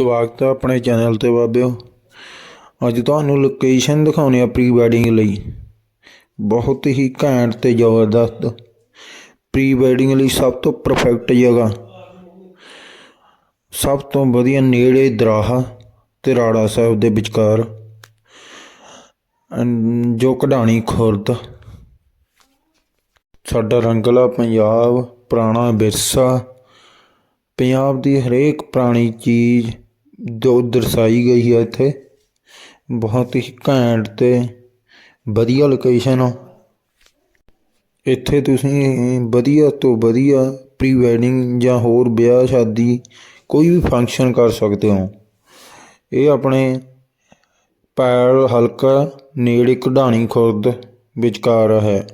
ਸਵਾਗਤ ਹੈ ਆਪਣੇ ਚੈਨਲ ਤੇ ਬਾਬਿਓ। ਅੱਜ ਤੁਹਾਨੂੰ ਲੋਕੇਸ਼ਨ ਦਿਖਾਉਣੀ ਆ ਪ੍ਰੀ ਵੈਡਿੰਗ ਲਈ। ਬਹੁਤ ਹੀ ਘੈਂਟ ਤੇ ਜ਼ਬਰਦਸਤ ਪ੍ਰੀ ਵੈਡਿੰਗ ਲਈ ਸਭ ਤੋਂ ਪਰਫੈਕਟ ਜਗ੍ਹਾ। ਸਭ ਤੋਂ ਵਧੀਆ ਨੇੜੇ ਦਰਾਹਾ ਤੇ ਰਾੜਾ ਸਾਹਿਬ ਦੇ ਵਿਚਕਾਰ ਜੋ ਕਢਾਣੀ ਖੁਰਦ। ਸਾਡਾ ਰੰਗਲਾ ਪੰਜਾਬ, ਪੁਰਾਣਾ ਵਿਰਸਾ, ਪੰਜਾਬ ਦੀ ਹਰੇਕ ਪੁਰਾਣੀ ਚੀਜ਼ ਜੋ ਦਰਸਾਈ ਗਈ ਹੈ ਇੱਥੇ, ਬਹੁਤ ਹੀ ਘੈਂਟ ਤੇ ਵਧੀਆ ਲੋਕੇਸ਼ਨ ਆ। ਇੱਥੇ ਤੁਸੀਂ ਵਧੀਆ ਤੋਂ ਵਧੀਆ ਪ੍ਰੀ ਵੈਡਿੰਗ ਜਾਂ ਹੋਰ ਵਿਆਹ ਸ਼ਾਦੀ ਕੋਈ ਵੀ ਫੰਕਸ਼ਨ ਕਰ ਸਕਦੇ ਹੋ। ਇਹ ਆਪਣੇ ਪੈਲ ਹਲਕਾ, ਨੇੜੇ ਕਢਾਣੀ ਖੁਰਦ ਵਿਚਕਾਰ ਹੈ।